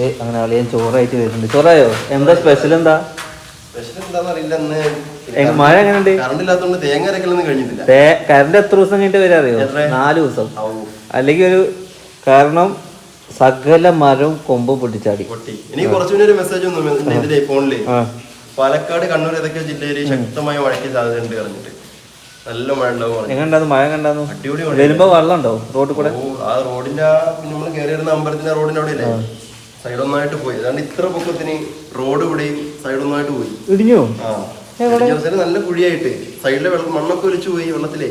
Okay അങ്ങനെ അളിയൻ ചോറായിട്ട് വരുന്നുണ്ട്. ചോറായോ? എന്താ സ്പെഷ്യൽ എന്താ? മഴ എങ്ങനെയുണ്ട്? കറണ്ട് എത്ര ദിവസം കഴിഞ്ഞിട്ട് വരാ അറിയോ നാല് ദിവസം. അല്ലെങ്കിൽ ഒരു കാരണം സകല മരവും കൊമ്പ് പൊട്ടിച്ചാടി. എനിക്ക് കുറച്ചു ഒരു മെസ്സേജ് വന്നു ഫോണിൽ. പാലക്കാട് കണ്ണൂർ ഏതൊക്കെ ജില്ലയിൽ ശക്തമായ മഴയ്ക്ക് സാധ്യതയുണ്ട് പറഞ്ഞിട്ട്. നല്ല മഴ ഉണ്ടാവും മഴ കണ്ടാന്നു അടിപൊളി വരുമ്പോ വെള്ളം ഉണ്ടോ റോഡിൽ കൂടെ? ആ റോഡിന്റെ നമ്മൾ കയറി വരുന്ന അമ്പലത്തിന്റെ റോഡിന്റെ അവിടെ ഇല്ലേ സൈഡൊന്നായിട്ട് പോയി. അതാണ്ട് ഇത്ര പൊക്കത്തിന് റോഡ് ഇവിടെയും സൈഡൊന്നായിട്ട് പോയി. ഇടിഞ്ഞോ? നല്ല കുഴിയായിട്ട്. സൈഡിലെ വെള്ളം മണ്ണൊക്കെ ഒലിച്ചു പോയി വെള്ളത്തിലേ.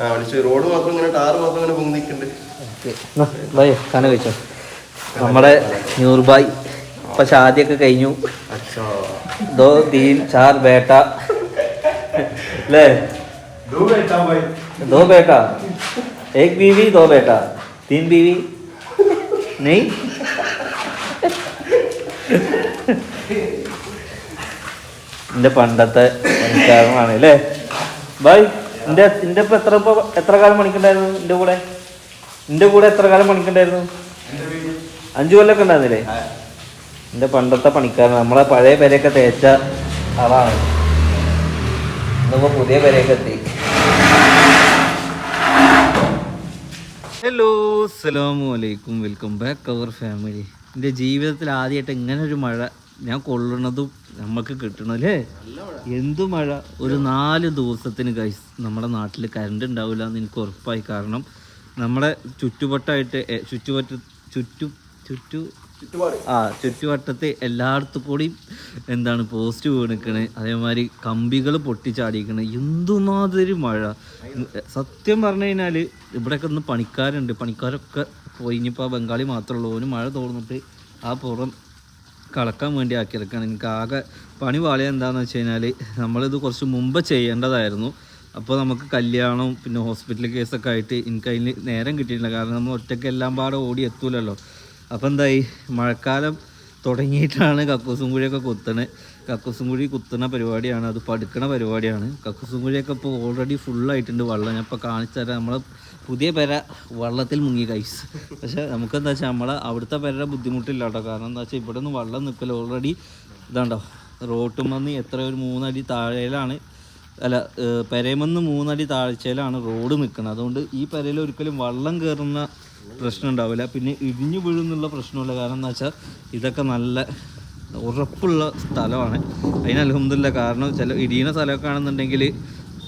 ആ ഒലിച്ചു റോഡ് മാത്രം ഇങ്ങനെ ടാറ് മാത്രം ഇങ്ങനെ പൊങ്ങി നിൽക്കുന്നുണ്ട്. നമ്മടെ നൂർബായ്. ഇപ്പൊ ഷാദിയൊക്കെ കഴിഞ്ഞു. ദോ തീൻ ചാർ ബീവി ദോ ബേട്ട. തീൻ ബീവി. നെയ്? എന്റെ പണ്ടത്തെ പണിക്കാരനാണ് അല്ലേ ബൈ എന്റെ എന്റെ ഇപ്പൊ എത്ര ഇപ്പൊ എത്ര കാലം പണിക്കുണ്ടായിരുന്നു എന്റെ കൂടെ? എന്റെ കൂടെ എത്ര കാലം പണിക്കുണ്ടായിരുന്നു? അഞ്ചു കൊല്ലൊക്കെ ഉണ്ടായിരുന്നില്ലേ? എന്റെ പണ്ടത്തെ പണിക്കാരൻ നമ്മളെ പഴയ പേരൊക്കെ തേച്ച ആളാണ്. ഇന്നിപ്പോ പുതിയ പേരെയൊക്കെ എത്തി. ഹലോ അസ്സലാമു അലൈക്കും. വെൽക്കം ബാക്ക് അവർ ഫാമിലി എന്റെ ജീവിതത്തിൽ ആദ്യമായിട്ട് ഇങ്ങനെ ഒരു മഴ ഞാൻ കൊള്ളണതും നമുക്ക് കിട്ടണല്ലേ? എന്തു മഴ? ഒരു നാല് ദിവസത്തിന് ഗൈസ് നമ്മുടെ നാട്ടിൽ കറണ്ട് ഉണ്ടാവില്ല എന്ന് എനിക്ക് ഉറപ്പായി. കാരണം നമ്മുടെ ചുറ്റുവട്ടായിട്ട് ചുറ്റുവട്ട ചുറ്റു ചുറ്റു ആ ചുറ്റുവട്ടത്തെ എല്ലായിടത്തും കൂടി എന്താണ് പോസ്റ്റ് വീണിക്കണ്. അതേമാതിരി കമ്പികൾ പൊട്ടിച്ചാടിക്കണ്. എന്തുമാതിരി മഴ? സത്യം പറഞ്ഞു കഴിഞ്ഞാൽ ഇവിടെയൊക്കെ ഒന്ന് പണിക്കാരുണ്ട്. പണിക്കാരൊക്കെ പോയി. ബംഗാളി മാത്രമേ ഉള്ളൂ. ഓന് മഴ തോന്നിട്ട് ആ പുറം കളക്കാൻ വേണ്ടി ആക്കിയെടുക്കുകയാണ്. എനിക്ക് ആകെ പണി പാളിയ എന്താണെന്ന് വെച്ച് കഴിഞ്ഞാൽ നമ്മളിത് കുറച്ച് മുമ്പ് ചെയ്യേണ്ടതായിരുന്നു. അപ്പോൾ നമുക്ക് കല്യാണം പിന്നെ ഹോസ്പിറ്റൽ കേസൊക്കെ ആയിട്ട് എനിക്ക് അതിന് നേരം കിട്ടിയിട്ടില്ല. കാരണം നമ്മൾ ഒറ്റയ്ക്ക് എല്ലാം പാടെ ഓടി എത്തൂലല്ലോ. അപ്പോൾ എന്തായി? മഴക്കാലം തുടങ്ങിയിട്ടാണ് കക്കൂസും കുഴിയൊക്കെ കുത്തണത് കക്കൂസും കുഴി കുത്തുന്ന പരിപാടിയാണ്. അത് പടുക്കണ പരിപാടിയാണ്. കക്കൂസും കുഴിയൊക്കെ ഇപ്പോൾ ഓൾറെഡി ഫുള്ളായിട്ടുണ്ട് വെള്ളം. ഞാൻ ഇപ്പോൾ കാണിച്ചു തരാം. നമ്മളെ പുതിയ പെര വെള്ളത്തിൽ മുങ്ങി കൈസ് പക്ഷെ നമുക്കെന്താ വെച്ചാൽ നമ്മളെ അവിടുത്തെ പെരയുടെ ബുദ്ധിമുട്ടില്ല കേട്ടോ കാരണം എന്താ വെച്ചാൽ ഇവിടെ നിന്ന് വെള്ളം നിൽക്കൽ ഓൾറെഡി ഇതാണ്ടോ റോട്ടുമെന്ന് എത്ര ഒരു മൂന്നടി താഴേലാണ് അല്ല പെരയമെന്ന് മൂന്നടി താഴ്ചയിലാണ് റോഡ് നിൽക്കുന്നത് അതുകൊണ്ട് ഈ പെരയിൽ ഒരിക്കലും വള്ളം കയറുന്ന പ്രശ്നം ഉണ്ടാവില്ല പിന്നെ ഇടിഞ്ഞു വീഴുന്നുള്ള പ്രശ്നമില്ല കാരണം എന്താ വെച്ചാൽ ഇതൊക്കെ നല്ല ഉറപ്പുള്ള സ്ഥലമാണ്. അതിന് അലഹമില്ല കാരണം ചില ഇടിയുന്ന സ്ഥലമൊക്കെ ആണെന്നുണ്ടെങ്കിൽ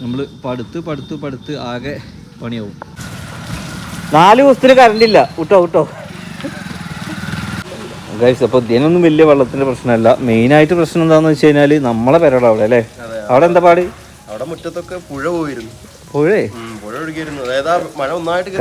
നമ്മൾ പടുത്ത് പടുത്ത് പടുത്ത് ആകെ പണിയാവും. നാല് ദിവസത്തിന് കറണ്ട് ഇല്ല. വിട്ടോ വിട്ടോ. ഗൈസ് അപ്പോൾ ഇതിനൊന്നും വലിയ വെള്ളത്തിന്റെ പ്രശ്നമല്ല. മെയിനായിട്ട് പ്രശ്നം എന്താണെന്ന് വെച്ച് കഴിഞ്ഞാൽ നമ്മളെ പെരയുടെ അവിടെ അല്ലേ? അവിടെ എന്താ പാടി? അവിടെ മുറ്റത്തൊക്കെ പുഴ പോയിരുന്നു. പുഴേ?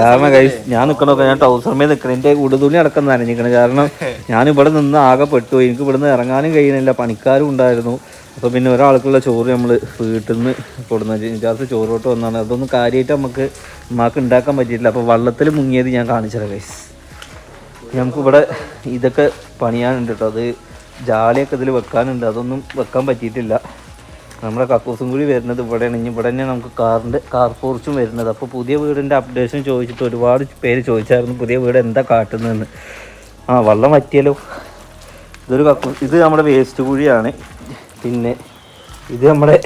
കാരണം ഗൈസ് ഞാൻ നിൽക്കണൊക്കെ ഞാൻ ടൗസർമേ നിൽക്കണം എന്റെ ഉടുതുണി അടക്കം നനഞ്ഞിക്കണം കാരണം ഞാൻ ഇവിടെ നിന്ന് ആകെ പെട്ടു എനിക്ക് ഇവിടെ നിന്ന് ഇറങ്ങാനും കഴിയുന്നില്ല. പണിക്കാരും ഉണ്ടായിരുന്നു. അപ്പോൾ പിന്നെ ഒരാൾക്കുള്ള ചോറ് നമ്മൾ വീട്ടിൽ നിന്ന് കൊടുന്ന ജാസ് ചോറോട്ട് വന്നാണ്. അതൊന്നും കാര്യമായിട്ട് നമുക്ക് ഉമ്മാക്ക് ഉണ്ടാക്കാൻ പറ്റിയിട്ടില്ല. അപ്പോൾ വള്ളത്തിൽ മുങ്ങിയത് ഞാൻ കാണിച്ചത് ഗൈസ് നമുക്ക് ഇവിടെ ഇതൊക്കെ പണിയാനുണ്ട് കേട്ടോ അത് ജാലിയൊക്കെ ഇതിൽ വെക്കാനുണ്ട്. അതൊന്നും വെക്കാൻ പറ്റിയിട്ടില്ല. നമ്മുടെ കക്കൂസും കൂടി വരുന്നത് ഇവിടെയാണ്. ഇനി ഇവിടെ തന്നെ നമുക്ക് കാറിന്റെ കാർ പോർച്ചും വരുന്നത്. അപ്പോൾ പുതിയ വീടിന്റെ അപ്ഡേഷൻ ചോദിച്ചിട്ട് ഒരുപാട് പേര് ചോദിച്ചായിരുന്നു പുതിയ വീട് എന്താ കാട്ടുന്നതെന്ന്. ആ വെള്ളം വറ്റിയല്ലോ ഇതൊരു കക്കൂ ഇത് നമ്മുടെ വേസ്റ്റ് കുഴിയാണ്. പിന്നെ ഇത് നമ്മുടെ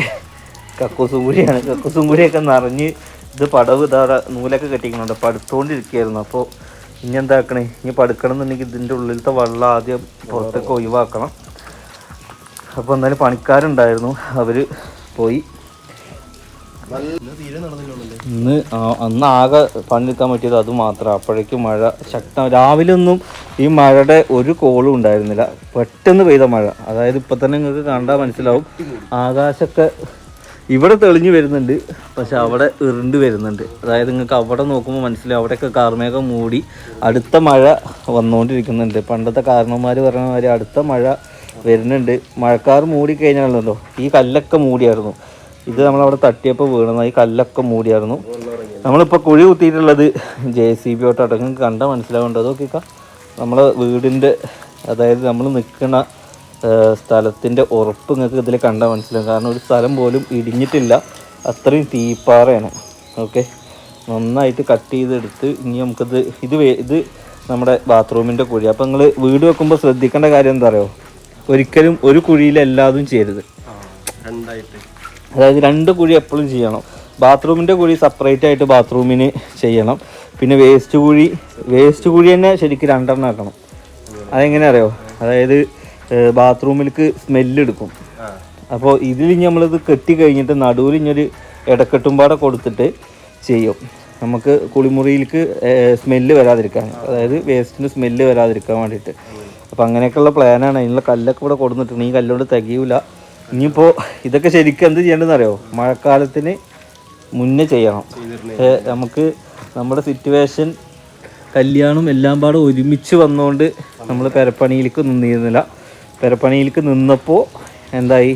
കക്കൂസും കുഴിയാണ്. കക്കൂസും കുഴിയൊക്കെ നിറഞ്ഞ് ഇത് പടവ് ഇതാ നൂലൊക്കെ കെട്ടിക്കുന്നുണ്ട്. പടുത്തുകൊണ്ടിരിക്കുകയായിരുന്നു അപ്പോൾ ഇനി എന്താക്കണേ? ഇനി പടുക്കണം എന്നുണ്ടെങ്കിൽ ഇതിന്റെ ഉള്ളിലത്തെ വെള്ളം ആദ്യം പുറത്തൊക്കെ ഒഴിവാക്കണം. അപ്പോൾ എന്തായാലും പണിക്കാരുണ്ടായിരുന്നു. അവർ പോയി. ഇന്ന് അന്ന് ആകെ പണിയെടുക്കാൻ പറ്റിയത് അത് മാത്രം. അപ്പോഴേക്കും മഴ ശക്തം. രാവിലെ ഒന്നും ഈ മഴയുടെ ഒരു കോളും ഉണ്ടായിരുന്നില്ല. പെട്ടെന്ന് പെയ്ത മഴ. അതായത് ഇപ്പൊ തന്നെ നിങ്ങൾക്ക് കണ്ടാൽ മനസ്സിലാവും. ആകാശമൊക്കെ ഇവിടെ തെളിഞ്ഞു വരുന്നുണ്ട്. പക്ഷെ അവിടെ ഇറുണ്ട് വരുന്നുണ്ട്. അതായത് നിങ്ങൾക്ക് അവിടെ നോക്കുമ്പോൾ മനസ്സിലാവും. അവിടെയൊക്കെ കാർമേഘം മൂടി അടുത്ത മഴ വന്നുകൊണ്ടിരിക്കുന്നുണ്ട്. പണ്ടത്തെ കാരണന്മാർ പറഞ്ഞ മാതിരി അടുത്ത മഴ വരുന്നുണ്ട്. മഴക്കാർ മൂടി കഴിഞ്ഞാണല്ലോ. ഈ കല്ലൊക്കെ മൂടിയായിരുന്നു. ഇത് നമ്മളവിടെ തട്ടിയപ്പോൾ വീണത്. ഈ കല്ലൊക്കെ മൂടിയായിരുന്നു. നമ്മളിപ്പോൾ കുഴി കുത്തിയിട്ടുള്ളത് ജെ സി ബി ഓട്ടോ. നിങ്ങൾക്ക് കണ്ടാൽ മനസ്സിലാവേണ്ടത് നോക്കിക്ക. നമ്മളെ വീടിന്റെ അതായത് നമ്മൾ നിൽക്കുന്ന സ്ഥലത്തിന്റെ ഉറപ്പ് നിങ്ങൾക്ക് ഇതിൽ കണ്ടാൽ മനസ്സിലാവും. കാരണം ഒരു സ്ഥലം പോലും ഇടിഞ്ഞിട്ടില്ല. അത്രയും തീപ്പാറയാണ്. ഓക്കെ. നന്നായിട്ട് കട്ട് ചെയ്തെടുത്ത് ഇനി നമുക്കത് ഇത് ഇത് നമ്മുടെ ബാത്റൂമിന്റെ കുഴി. അപ്പോൾ നിങ്ങൾ വീട് വെക്കുമ്പോൾ ശ്രദ്ധിക്കേണ്ട കാര്യം എന്താ പറയുക ഒരിക്കലും ഒരു കുഴിയിൽ എല്ലാതും ചെയ്യരുത്. അതായത് രണ്ട് കുഴി എപ്പോഴും ചെയ്യണം. ബാത്റൂമിന്റെ കുഴി സെപ്പറേറ്റ് ആയിട്ട് ബാത്റൂമിന് ചെയ്യണം. പിന്നെ വേസ്റ്റ് കുഴി വേസ്റ്റ് കുഴി തന്നെ ശരിക്കും രണ്ടെണ്ണം ആക്കണം. അതെങ്ങനെ അറിയോ? അതായത് ബാത്റൂമിലേക്ക് സ്മെല്ലെടുക്കും അപ്പോൾ ഇതിൽ നമ്മളിത് കെട്ടി കഴിഞ്ഞിട്ട് നടുവിൽ ഇഞ്ഞൊരു ഇടക്കെട്ടുംപാടെ കൊടുത്തിട്ട് ചെയ്യും. നമുക്ക് കുളിമുറിയിലേക്ക് സ്മെല്ല് വരാതിരിക്കാൻ. അതായത് വേസ്റ്റിന് സ്മെല്ല് വരാതിരിക്കാൻ വേണ്ടിയിട്ട്. അപ്പോൾ അങ്ങനെയൊക്കെയുള്ള പ്ലാനാണ് അതിനുള്ള കല്ലൊക്കെ ഇവിടെ കൊടുത്തിട്ടുണ്ട് ഈ കല്ലുകൊണ്ട് തികയൂല. ഇനിയിപ്പോൾ ഇതൊക്കെ ശരിക്കും എന്ത് ചെയ്യേണ്ടതെന്ന് അറിയോ മഴക്കാലത്തിന് മുന്നേ ചെയ്യണം. പക്ഷേ നമുക്ക് നമ്മുടെ സിറ്റുവേഷൻ കല്യാണം എല്ലാം പാടെ ഒരുമിച്ച് വന്നുകൊണ്ട് നമ്മൾ പെരപ്പണിയിലേക്ക് നിന്നിരുന്നില്ല. പെരപ്പണിയിലേക്ക് നിന്നപ്പോൾ എന്തായി?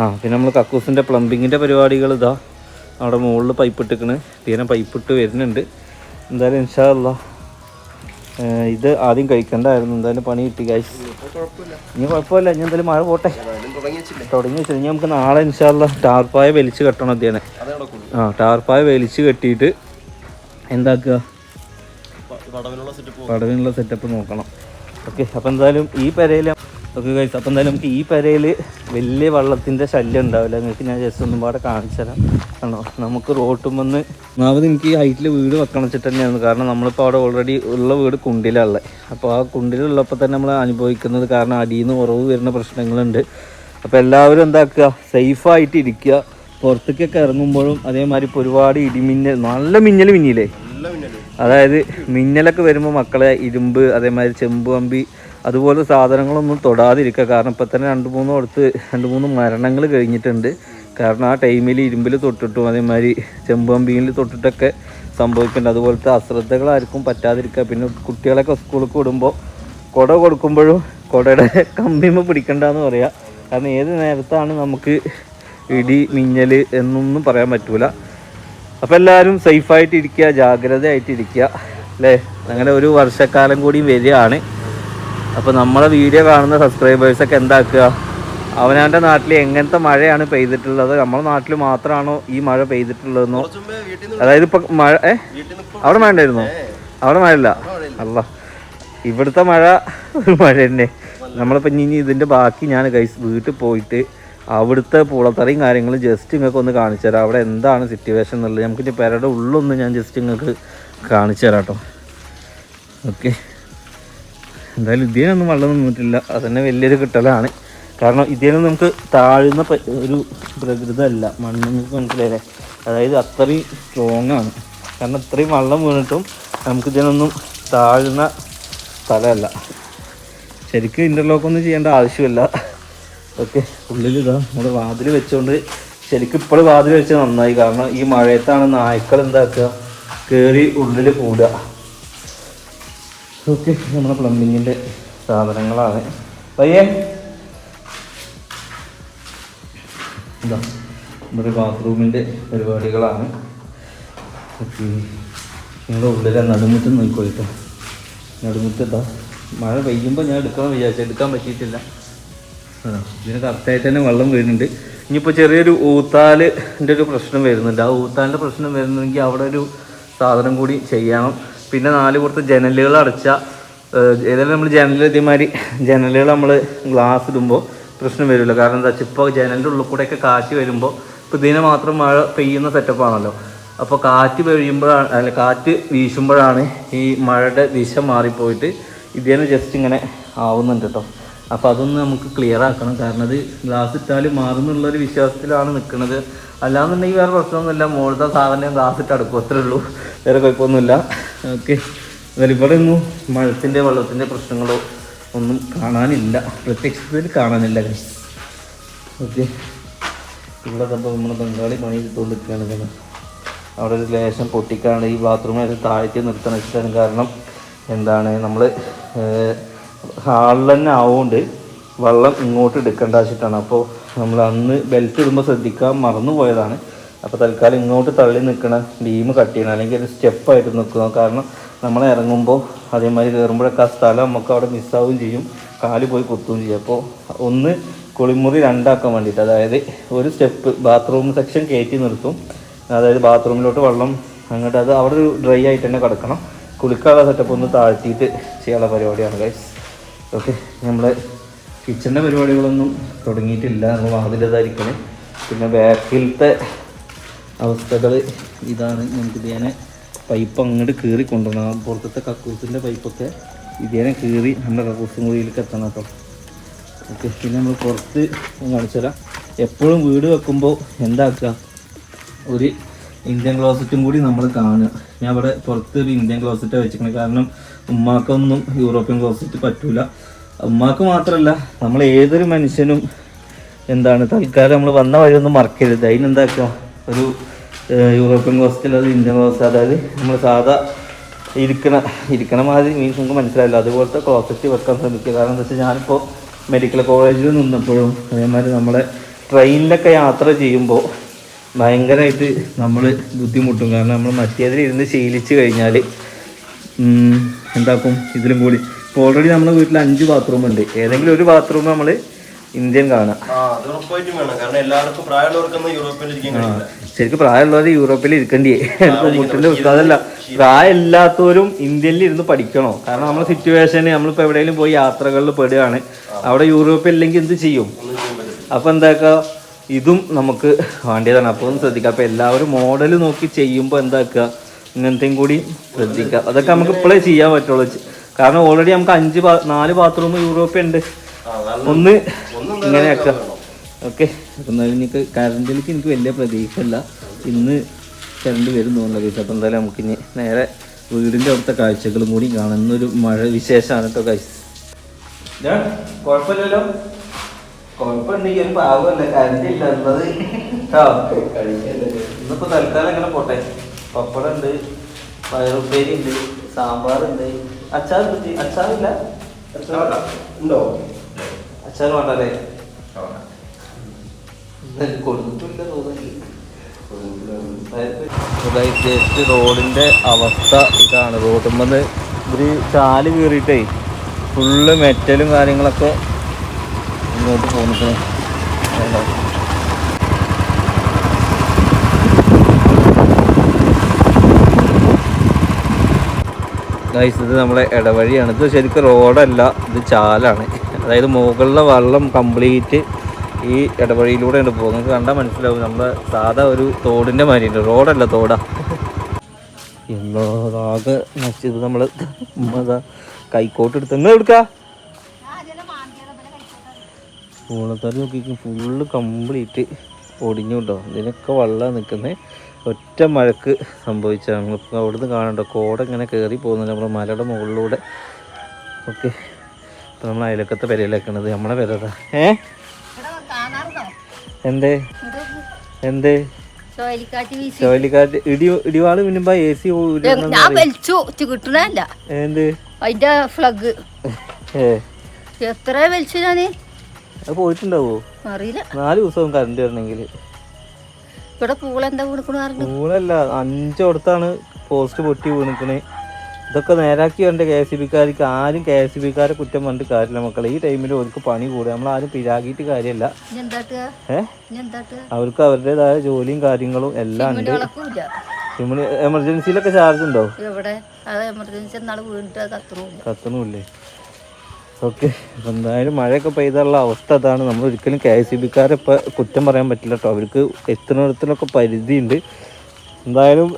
ആ പിന്നെ നമ്മൾ കക്കൂസിന്റെ പ്ലംബിങ്ങിന്റെ പരിപാടികൾ ഇതാ. അവിടെ മുകളിൽ പൈപ്പ് ഇട്ടിക്കണ്. തീരെ പൈപ്പ് ഇട്ട് വരുന്നുണ്ട്. എന്തായാലും ഇൻഷാല്ല ഇത് ആദ്യം കഴിക്കണ്ടായിരുന്നു. എന്തായാലും പണി കിട്ടി കാശ് ഇനി കുഴപ്പമില്ല. ഇനി എന്തായാലും മഴ പോട്ടെ. തുടങ്ങി വെച്ചില്ല ഇനി നമുക്ക് നാളെ ഇൻഷാല്ല ടാർപ്പായ വലിച്ച് കെട്ടണം അദ്ദേഹം ആ ടാർപ്പായ വലിച്ച് കെട്ടിയിട്ട് എന്താക്കുക? പടവിനുള്ള സെറ്റപ്പ് നോക്കണം. ഓക്കെ അപ്പം എന്തായാലും ഈ പെരയിൽ ഓക്കെ ഗൈസ് അപ്പം എന്തായാലും നമുക്ക് ഈ പെരയിൽ വലിയ വെള്ളത്തിന്റെ ശല്യം ഉണ്ടാവില്ല. നിങ്ങൾക്ക് ഞാൻ ജസ്റ്റ് ഒന്നും പാടെ കാണിച്ചു തരാം. ആണോ നമുക്ക് റോട്ടും വന്ന് ഒന്നാമത് എനിക്ക് ഈ ഹൈറ്റിൽ വീട് വെക്കണം വെച്ചിട്ട് തന്നെയാണ്. കാരണം നമ്മളിപ്പോൾ അവിടെ ഓൾറെഡി ഉള്ള വീട് കുണ്ടിലുള്ള. അപ്പോൾ ആ കുണ്ടിലുള്ളപ്പോൾ തന്നെ നമ്മൾ അനുഭവിക്കുന്നത് കാരണം അടിയിൽ നിന്ന് ഉറവ് വരുന്ന പ്രശ്നങ്ങളുണ്ട്. അപ്പോൾ എല്ലാവരും എന്താക്കുക? സേഫായിട്ട് ഇരിക്കുക. പുറത്തേക്കൊക്കെ ഇറങ്ങുമ്പോഴും അതേമാതിരി ഇപ്പോൾ ഒരുപാട് ഇടിമിന്നൽ നല്ല മിന്നൽ മിന്നൽ. അതായത് മിന്നലൊക്കെ വരുമ്പോൾ മക്കളെ ഇരുമ്പ് അതേമാതിരി ചെമ്പ് കമ്പി അതുപോലെ സാധനങ്ങളൊന്നും തൊടാതിരിക്കുക. കാരണം ഇപ്പം തന്നെ രണ്ട് മൂന്ന് അടുത്ത് രണ്ട് മൂന്ന് മരണങ്ങൾ കഴിഞ്ഞിട്ടുണ്ട്. കാരണം ആ ടൈമിൽ ഇരുമ്പിൽ തൊട്ടിട്ടും അതേമാതിരി ചെമ്പമ്പിയിൽ തൊട്ടിട്ടൊക്കെ സംഭവിക്കുന്നുണ്ട്. അതുപോലത്തെ അശ്രദ്ധകളായിരിക്കും പറ്റാതിരിക്കുക. പിന്നെ കുട്ടികളൊക്കെ സ്കൂളിൽ വിടുമ്പോൾ കുട കൊടുക്കുമ്പോഴും കുടയുടെ കമ്പിമ പിടിക്കണ്ടെന്ന് പറയാം. കാരണം ഏത് നേരത്താണ് നമുക്ക് ഇടി മിന്നൽ എന്നൊന്നും പറയാൻ പറ്റൂല. അപ്പോൾ എല്ലാവരും സേഫായിട്ടിരിക്കുക ജാഗ്രതയായിട്ടിരിക്കുക. അല്ലേ? അങ്ങനെ ഒരു വർഷക്കാലം കൂടി വരികയാണ്. അപ്പോൾ നമ്മളെ വീഡിയോ കാണുന്ന സബ്സ്ക്രൈബേഴ്സൊക്കെ എന്താക്കുക? അവനവന്റെ നാട്ടിൽ എങ്ങനത്തെ മഴയാണ് പെയ്തിട്ടുള്ളത്? നമ്മുടെ നാട്ടിൽ മാത്രമാണോ ഈ മഴ പെയ്തിട്ടുള്ളതെന്നോ? അതായത് ഇപ്പം മഴ ഏ? അവിടെ മഴ ഉണ്ടായിരുന്നോ? അവിടെ മഴയില്ല. അല്ല ഇവിടുത്തെ മഴ ഒരു മഴ തന്നെ. നമ്മളിപ്പോൾ ഇനി ഇതിന്റെ ബാക്കി ഞാൻ കൈസ് വീട്ടിൽ പോയിട്ട് അവിടുത്തെ പൂളത്തറയും കാര്യങ്ങളും ജസ്റ്റ് നിങ്ങൾക്ക് ഒന്ന് കാണിച്ചു തരാം. അവിടെ എന്താണ് സിറ്റുവേഷൻ എന്നുള്ളത്. നമുക്ക് ഇനി പേരുടെ ഉള്ളൊന്ന് ഞാൻ ജസ്റ്റ് നിങ്ങൾക്ക് കാണിച്ചു തരാം കേട്ടോ ഓക്കെ എന്തായാലും ഇതിനൊന്നും വെള്ളം നിന്നിട്ടില്ല. അത് തന്നെ വലിയൊരു കിട്ടലാണ്. കാരണം ഇതിനൊന്നും നമുക്ക് താഴ്ന്ന ഒരു പ്രകൃതമല്ല മണ്ണ് നിങ്ങൾക്ക് മനസ്സിലായില്ലേ? അതായത് അത്രയും സ്ട്രോങ് ആണ്. കാരണം ഇത്രയും വെള്ളം വീണിട്ടും നമുക്ക് ഇതിനൊന്നും താഴ്ന്ന സ്ഥലമല്ല. ശരിക്കും ഇന്റർലോക്കൊന്നും ചെയ്യേണ്ട ആവശ്യമില്ല. ഓക്കെ ഉള്ളിലിതാ നമ്മുടെ വാതിൽ വെച്ചുകൊണ്ട് ശരിക്കും ഇപ്പോൾ വാതിൽ വെച്ച് നന്നായി. കാരണം ഈ മഴയത്താണ് നായ്ക്കൾ എന്താക്കുക കയറി ഉള്ളിൽ കൂടുക ഓക്കെ നമ്മുടെ പ്ലംബിങ്ങിന്റെ സാധനങ്ങളാണ്. പയ്യേ. എന്താ നമ്മുടെ ബാത്റൂമിന്റെ പരിപാടികളാണ്. നിങ്ങളുടെ ഉള്ളിലെ നടുമുറ്റം നോക്കിക്കോട്ടോ നടുമുറ്റത്താ മഴ പെയ്യുമ്പോൾ ഞാൻ എടുക്കാൻ വിചാരിച്ചു. എടുക്കാൻ പറ്റിയിട്ടില്ല. ഇതിന് കറക്റ്റായിട്ട് തന്നെ വെള്ളം വീഴുന്നുണ്ട് ഇനിയിപ്പോൾ ചെറിയൊരു ഊത്താലിന്റെ ഒരു പ്രശ്നം വരുന്നുണ്ട്. ആ ഊത്താലിന്റെ പ്രശ്നം വരുന്നെങ്കിൽ അവിടെ ഒരു സാധനം കൂടി ചെയ്യണം. പിന്നെ നാല് പുറത്ത് ജനലുകൾ അടച്ച ഏതായാലും നമ്മൾ ജനലിൽ ഇതേമാതിരി ജനലുകൾ നമ്മൾ ഗ്ലാസ് ഇടുമ്പോൾ പ്രശ്നം വരില്ല. കാരണം എന്താ വെച്ചാൽ ഇപ്പോൾ ജനലിന്റെ ഉള്ളിൽ കൂടെയൊക്കെ കാറ്റ് വരുമ്പോൾ ഇപ്പോൾ ഇതിനെ മാത്രം മഴ പെയ്യുന്ന സെറ്റപ്പാണല്ലോ അപ്പോൾ കാറ്റ് പെയ്യുമ്പോഴാണ് അല്ല കാറ്റ് വീശുമ്പോഴാണ് ഈ മഴയുടെ ദിശ മാറിപ്പോയിട്ട് ഇതിനെ ജസ്റ്റ് ഇങ്ങനെ ആവുന്നുണ്ട് കേട്ടോ അപ്പോൾ അതൊന്ന് നമുക്ക് ക്ലിയർ ആക്കണം. കാരണം അത് ഗ്ലാസ് ഇട്ടാൽ മാറുന്നുള്ളൊരു വിശ്വാസത്തിലാണ് നിൽക്കുന്നത് അല്ലാന്നുണ്ടെങ്കിൽ വേറെ പ്രശ്നമൊന്നുമില്ല. മുകളിലത്തെ സാധനം ഗ്ലാസ് ഇട്ട് അടുക്കും അത്രേ ഉള്ളൂ. വേറെ കുഴപ്പമൊന്നുമില്ല. ഓക്കെ. എന്നാലും ഇവിടെ ഒന്നും മഴത്തിന്റെ വെള്ളത്തിന്റെ പ്രശ്നങ്ങളോ ഒന്നും കാണാനില്ല. പ്രത്യക്ഷത്തിൽ കാണാനില്ല ഓക്കെ. ഇവിടെ അപ്പോൾ നമ്മുടെ ബംഗാളി പണി ചെയ്തുകൊണ്ടിരിക്കുകയാണ് കാരണം അവിടെ ഒരു ലേശം പൊട്ടിക്കാണ് ഈ ബാത്റൂമിൽ താഴ്ത്തി നിർത്തണം കാരണം എന്താണ്? നമ്മൾ ഹാളിൽ തന്നെ ആവുകൊണ്ട് വെള്ളം ഇങ്ങോട്ട് എടുക്കേണ്ട വെച്ചിട്ടാണ് അപ്പോൾ നമ്മൾ അന്ന് ബെൽറ്റ് ഇടുമ്പോൾ ശ്രദ്ധിക്കാൻ മറന്നു പോയതാണ്. അപ്പോൾ തൽക്കാലം ഇങ്ങോട്ട് തള്ളി നിൽക്കണ ബീം കട്ട് ചെയ്യണം അല്ലെങ്കിൽ ഒരു സ്റ്റെപ്പായിട്ട് നിൽക്കുക കാരണം നമ്മൾ ഇറങ്ങുമ്പോൾ അതേമാതിരി കയറുമ്പോഴൊക്കെ ആ സ്ഥലം നമുക്ക് അവിടെ മിസ്സാവുകയും ചെയ്യും. കാൽ പോയി കുത്തുകയും ചെയ്യും. അപ്പോൾ ഒന്ന് കുളിമുറി രണ്ടാക്കാൻ വേണ്ടിയിട്ട് അതായത് ഒരു സ്റ്റെപ്പ് ബാത്റൂം സെക്ഷൻ കയറ്റി നിർത്തും. അതായത് ബാത്റൂമിലോട്ട് വെള്ളം അങ്ങോട്ട് അത് അവിടെ ഡ്രൈ ആയിട്ട് തന്നെ കിടക്കണം. കുളിക്കാനുള്ള സെറ്റപ്പ് ഒന്ന് താഴ്ത്തിയിട്ട് ചെയ്യാനുള്ള പരിപാടിയാണ് ഗൈസ് ഓക്കെ നമ്മളെ കിച്ചണിന്റെ പരിപാടികളൊന്നും തുടങ്ങിയിട്ടില്ല. നമ്മൾ വാതിലതായിരിക്കണേ. പിന്നെ ബാക്കിലത്തെ അവസ്ഥകൾ ഇതാണ്. നമുക്ക് ഇതേനെ പൈപ്പ് അങ്ങോട്ട് കീറി കൊണ്ടുവരണം. പുറത്തത്തെ കക്കൂസിന്റെ പൈപ്പൊക്കെ ഇതേനെ കീറി നമ്മുടെ കക്കൂസും കൂടിയിലേക്ക് എത്തണം കേട്ടോ. ഓക്കെ പിന്നെ നമ്മൾ പുറത്ത് കാണിച്ചു തരാം. എപ്പോഴും വീട് വെക്കുമ്പോൾ എന്താക്കുക? ഒരു ഇന്ത്യൻ ക്ലോസറ്റും കൂടി നമ്മൾ കാണുക. ഞാൻ ഇവിടെ പുറത്ത് ഒരു ഇന്ത്യൻ ക്ലോസറ്റ് വെച്ചിരിക്കണം. കാരണം ഉമ്മാക്കൊന്നും യൂറോപ്യൻ ക്ലോസറ്റ് പറ്റൂല. ഉമ്മാക്ക് മാത്രമല്ല നമ്മൾ ഏതൊരു മനുഷ്യനും എന്താണ് തൽക്കാലം നമ്മൾ വന്ന വഴിയൊന്നും മറക്കരുത്. അതിനെന്താക്കുക ഒരു യൂറോപ്യൻ ക്ലോസറ്റ് അത് ഇന്ത്യൻ ക്ലോസറ്റ് അതായത് നമ്മൾ സാധാ ഇരിക്കണ ഇരിക്കണ മാതിരി മീൻസ് നമുക്ക് മനസ്സിലായില്ല അതുപോലത്തെ ക്ലോസറ്റ് വെക്കാൻ ശ്രമിക്കുക. കാരണം എന്താ വെച്ചാൽ ഞാനിപ്പോൾ മെഡിക്കൽ കോളേജിൽ നിന്നപ്പോഴും അതേമാതിരി നമ്മളെ ട്രെയിനിലൊക്കെ യാത്ര ചെയ്യുമ്പോൾ ഭയങ്കരമായിട്ട് നമ്മൾ ബുദ്ധിമുട്ടും. കാരണം നമ്മൾ മറ്റേതിൽ ഇരുന്ന് ശീലിച്ച് കഴിഞ്ഞാൽ എന്താക്കും? ഇതിലും കൂടി. ഇപ്പോൾ ഓൾറെഡി നമ്മുടെ വീട്ടിൽ അഞ്ച് ബാത്റൂം ഉണ്ട്. ഏതെങ്കിലും ഒരു ബാത്റൂം നമ്മൾ ഇന്ത്യൻ കാണാം. ശരിക്കും പ്രായമുള്ളവർ യൂറോപ്പിൽ ഇരിക്കേണ്ടിയേ മുട്ടിൽ അതല്ല പ്രായമില്ലാത്തവരും ഇന്ത്യയിൽ ഇരുന്ന് പഠിക്കണോ. കാരണം നമ്മുടെ സിറ്റുവേഷൻ നമ്മളിപ്പോൾ എവിടെയെങ്കിലും പോയി യാത്രകളിൽ പെടുകയാണ്. അവിടെ യൂറോപ്പിൽ ഇല്ലെങ്കിൽ എന്ത് ചെയ്യും? അപ്പോൾ എന്താക്കുക ഇതും നമുക്ക് വേണ്ടിയതാണ്. അപ്പോൾ ഒന്ന് ശ്രദ്ധിക്കുക അപ്പോൾ എല്ലാവരും മോഡൽ നോക്കി ചെയ്യുമ്പോൾ എന്താക്കുക ഇങ്ങനത്തെയും കൂടി ശ്രദ്ധിക്കാം. അതൊക്കെ നമുക്ക് ഇപ്പോഴേ ചെയ്യാൻ പറ്റുള്ളൂ. കാരണം ഓൾറെഡി നമുക്ക് അഞ്ച് നാല് ബാത്റൂം യൂറോപ്പ് ഉണ്ട്. ഒന്ന് ഇങ്ങനെ ആക്കാം ഓക്കെ. എന്നാലും എനിക്ക് കറണ്ടിലേക്ക് എനിക്ക് വലിയ പ്രതീക്ഷയില്ല. ഇന്ന് കറണ്ട് വരും തോന്നുന്നു കഴിച്ചു അപ്പം എന്തായാലും നമുക്ക് ഇനി നേരെ വീടിന്റെ അവിടുത്തെ കാഴ്ചകളും കൂടി കാണുന്നൊരു മഴ വിശേഷമാണ് കേട്ടോ കഴിച്ച് കുഴപ്പമില്ലല്ലോ. കുഴപ്പമുണ്ടെങ്കിൽ ഒരു പാവമല്ല കറണ്ട് ഇല്ല കേട്ടോ ഇന്നിപ്പോൾ തൽക്കാലം ഇങ്ങനെ പോട്ടെ. പപ്പടം ഉണ്ട് പയറുപ്പേരി ഉണ്ട് സാമ്പാറുണ്ട് അച്ചാർ അച്ചാറില്ല. ഉണ്ടോ? അച്ചാർ വേണ്ടല്ലേ? കൊടുത്തിട്ടില്ല ജസ്റ്റ് റോഡിന്റെ അവസ്ഥ ഇതാണ്. റോഡുമ്പത് ഒരു ചാൽ കീറിയിട്ടേ ഫുള്ള് മെറ്റലും കാര്യങ്ങളൊക്കെ ഇങ്ങോട്ട് പോന്നിട്ട് ഗൈസ് ഇത് നമ്മളെ ഇടവഴിയാണ്. ഇത് ശരിക്കും റോഡല്ല ഇത് ചാലാണ്. അതായത് മുകളിലെ വെള്ളം കംപ്ലീറ്റ് ഈ ഇടവഴിയിലൂടെയാണ് പോകുന്നത്. നിങ്ങൾക്ക് കണ്ടാൽ മനസ്സിലാവും നമ്മളെ സാധാ ഒരു തോടിന്റെ മാതിരിയുണ്ട് റോഡല്ല തോടാ. എന്നോടാകെ നശിച്ചത് നമ്മൾ കൈക്കോട്ട് എടുത്ത് നിങ്ങൾ എടുക്കാ ഓണത്തറി നോക്കിക്കും ഫുള്ള് കംപ്ലീറ്റ് ഒടിഞ്ഞു കേട്ടോ. ഇതിനൊക്കെ വെള്ളം നിൽക്കുന്നത് ഒറ്റ മഴക്ക് സംഭവിച്ചതാണ് നമ്മളിപ്പോൾ അവിടുന്ന് കാണണ്ട? കോട ഇങ്ങനെ കയറി പോകുന്നുണ്ട് നമ്മുടെ മലയുടെ മുകളിലൂടെ. ഓക്കെ. ഇപ്പം നമ്മൾ അയലക്കത്തെ പെരയിലേക്കണത്. നമ്മളെ പെരതാ ഏ? എന്തേ? എന്തേ? ചോലിക്കാറ്റ് ഇടി ഇടിവാൾ മിന്നുമ്പോ എ സി കിട്ടണല്ല എന്ത്? അതിന്റെ ഫ്ലഗ്. എത്ര വലിച്ചു ഞാൻ? പോയിട്ടുണ്ടാവോ? അറിയില്ല. നാല് ദിവസവും കറണ്ട് വരണമെങ്കിൽ ഇവിടെ പൂളെന്താ വീണിക്കണു പറഞ്ഞു. മൂന്നല്ല അഞ്ചോടത്താണ് പോസ്റ്റ് പൊട്ടി വീണിക്കണേ. ഇതൊക്കെ നേരാക്കി വേണ്ട കെ എസ് ബിക്കാർക്ക്. ആരും കെ എസ് ബിക്കാരെ കുറ്റം പറഞ്ഞിട്ട് കാര്യമില്ല മക്കളെ. ഈ ടൈമിൽ അവർക്ക് പണി കൂടുക. നമ്മൾ ആരും പിരാകിയിട്ട് കാര്യമല്ല. അവർക്ക് അവരുടേതായ ജോലിയും കാര്യങ്ങളും എല്ലാം ഉണ്ട്. എമർജൻസിയിലൊക്കെ ചാർജ് ഉണ്ടോ? കത്തണമില്ലേ? ഓക്കെ എന്തായാലും മഴയൊക്കെ പെയ്തുള്ള അവസ്ഥ അതാണ്. നമ്മൾ ഒരിക്കലും കെ എസ് ബിക്കാരെ ഇപ്പം കുറ്റം പറയാൻ പറ്റില്ല കേട്ടോ അവർക്ക് എത്തുന്നിടത്തിനൊക്കെ പരിധിയുണ്ട്. എന്തായാലും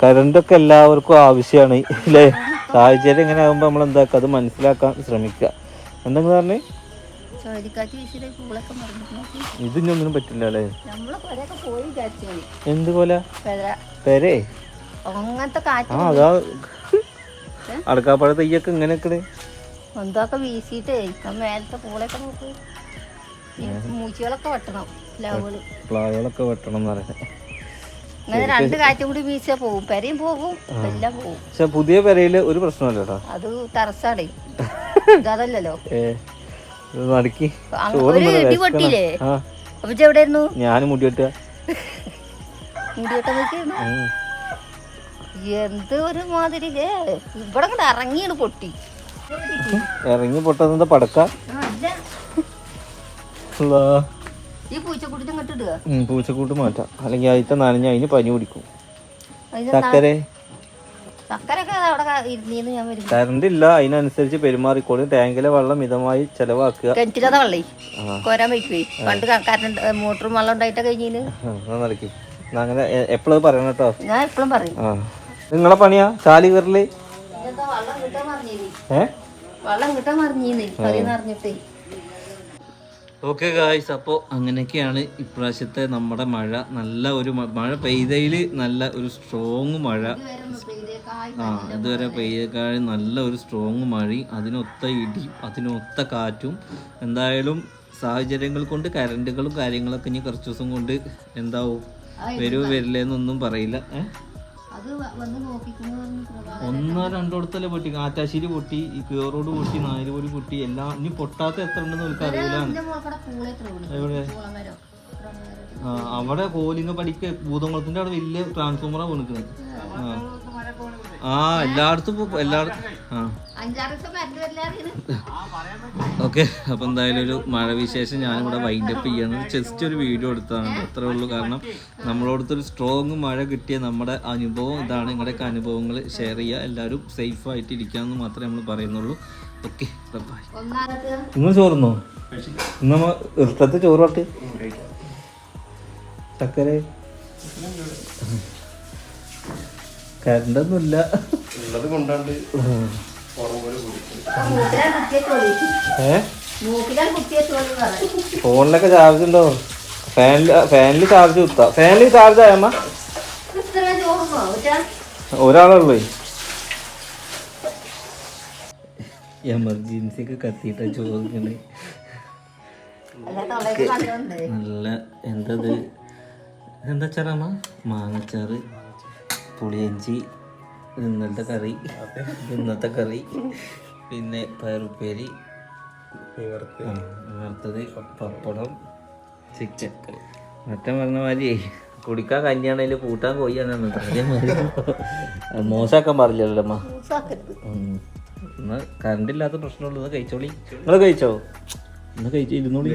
കറണ്ടൊക്കെ എല്ലാവർക്കും ആവശ്യമാണ് അല്ലേ സാഹചര്യം എങ്ങനെ ആകുമ്പോൾ നമ്മൾ എന്താക്കുക അത് മനസ്സിലാക്കാൻ ശ്രമിക്കുക എന്തെങ്കിലും പറഞ്ഞേ? ഇത് ഒന്നിനും പറ്റില്ല അല്ലേ? എന്ത് പോലെ? പെര. ആ അതാ. അടക്കാപ്പഴ തെയ്യൊക്കെ ഇങ്ങനെയൊക്കെ എന്തൊക്കെ വീശിട്ട് മേലത്തെ പൂളൊക്കെ നോക്ക്. മൂച്ചുകളൊക്കെ വെട്ടണം പ്ലാവുകൾ പ്ലാവുകളൊക്കെ വെട്ടണം എന്ന് പറയുന്നത്. അങ്ങനെ രണ്ട് കാറ്റും കൂടി വീശാ പോകും പെരയും പോകും എല്ലാം പോകും പക്ഷെ പുതിയ പെരയിൽ ഒരു പ്രശ്നമല്ലോ അത് തറസാടേ അതല്ലല്ലോ. നടുക്കി ഇടി. പൊട്ടിയില്ലേ? അപ്പൊ എവിടെയായിരുന്നു? ഞാൻ മുടി വെട്ടുക. മുടി നോക്കിയായിരുന്നു? എന്ത് ഒരു മാതിരി ഇവിടെ ഇറങ്ങിയാണ് പൊട്ടി. ഇറങ്ങി പൊട്ടുന്നത് പടക്ക? പൂച്ചക്കുട്ടി മാറ്റാം. അല്ലെങ്കിൽ ആദ്യത്തെ നനഞ്ഞ അതിന് പനി പിടിക്കും. ചക്കരെ കറണ്ട് ഇല്ല. അതിനനുസരിച്ച് പെരുമാറിക്കോളും. ടാങ്കിലെ വെള്ളം മിതമായി ചെലവാക്കുക. കിണറ്റിലതാ വള്ളേ. കോരാൻ വയ്ക്കുവേ. പണ്ട് കറണ്ട് മോട്ടറും വെള്ളം ഉണ്ടായിട്ടാ നടക്കി. അങ്ങനെ എപ്പോഴും പറയണം കേട്ടോ. ഞാൻ എപ്പോഴും പറയും. നിങ്ങളെ പണിയാ? ചാലി കയറൽ ഇതെന്താ വെള്ളം കിട്ടാൻ ഓക്കെ ഗായ്സ് അപ്പോൾ അങ്ങനെയൊക്കെയാണ് ഇപ്രാവശ്യത്തെ നമ്മുടെ മഴ. നല്ല ഒരു മഴ പെയ്തയിൽ നല്ല ഒരു സ്ട്രോങ് മഴ. ആ ഇതുവരെ പെയ്തേക്കാൾ നല്ല ഒരു സ്ട്രോങ് മഴയും അതിനൊത്ത ഇടി അതിനൊത്ത കാറ്റും. എന്തായാലും സാഹചര്യങ്ങൾ കൊണ്ട് കരണ്ടുകളും കാര്യങ്ങളൊക്കെ ഇനി കുറച്ച് ദിവസം കൊണ്ട് എന്താവും? വരുമോ വരില്ലേന്നൊന്നും പറയില്ല. ഏ? അത് വന്ന് നോക്കിക്കുന്നു ഒന്നോ രണ്ടോ ഇടത്തല്ലേ പൊട്ടി? കാറ്റാശ്ശേരി പൊട്ടി ഈ കീറോട് പൊട്ടി നായരുപൊടി പൊട്ടി എല്ലാം ഇനി പൊട്ടാത്ത എത്ര ഉണ്ടെന്ന് നമുക്ക് അറിയില്ല. എവിടെ? അവിടെ കോലിങ്ങ പഠിക്ക ഭൂതകുളത്തിന്റെ അവിടെ വലിയ ട്രാൻസ്ഫോമറാ പോണിക്കുന്നത് ആ. ആ എല്ലായിടത്തും എല്ലായിടത്തും ആ. ഓക്കെ അപ്പോൾ എന്തായാലും ഒരു മഴ വിശേഷം ഞാനിവിടെ വൈൻഡപ്പ് ചെയ്യാണ്. ജസ്റ്റ് ഒരു വീഡിയോ എടുത്തതാണ് അത്രേ ഉള്ളൂ കാരണം നമ്മളോടത്തൊരു സ്ട്രോങ് മഴ കിട്ടിയ നമ്മുടെ അനുഭവം ഇതാണ്. നിങ്ങളുടെയൊക്കെ അനുഭവങ്ങൾ ഷെയർ ചെയ്യുക. എല്ലാവരും സേഫ് ആയിട്ട് ഇരിക്കാമെന്ന് മാത്രമേ നമ്മൾ പറയുന്നുള്ളൂ. ഓക്കെ ബൈ നിങ്ങൾ ചോറുന്നോ? ഇന്ന് നമ്മ ഇഷ്ടത്തെ ചോറ് പട്ടി ചക്കര? കരണ്ടൊന്നുമില്ല. ഉള്ളത് കൊണ്ടാണ്ട്. ഫോണിലൊക്കെ ചാർജ് ഉണ്ടോ? ഫാനിൽ ഫാനിൽ ചാർജ് കുത്താ. ഫാനിൽ ചാർജ് ആയമ്മ ഒരാളുള്ളൂ എമർജൻസി ഒക്കെ കത്തിയിട്ട ചോദിക്കണേ. നല്ല എന്തത് എന്താ അച്ചാറമ്മ മാങ്ങച്ചാറ് പുളിയഞ്ചി ഇത് ഇന്നലത്തെ കറി. ഇന്നത്തെ കറി. പിന്നെ പയറുപ്പേരി വറുത്തത്. പപ്പടം ചിക്കൻ മറ്റേ പറഞ്ഞ മാതിരി കുടിക്കാൻ കഞ്ഞിയാണേലും കൂട്ടാൻ കൊയ്യാണ് മോശമാക്കാൻ പറഞ്ഞല്ലോ അമ്മ. ഇന്ന് കറണ്ട് ഇല്ലാത്ത പ്രശ്നമുള്ളൂ. കഴിച്ചോളി. നിങ്ങൾ കഴിച്ചോ? ഇന്ന് കഴിച്ചു ഇരുന്നോളി.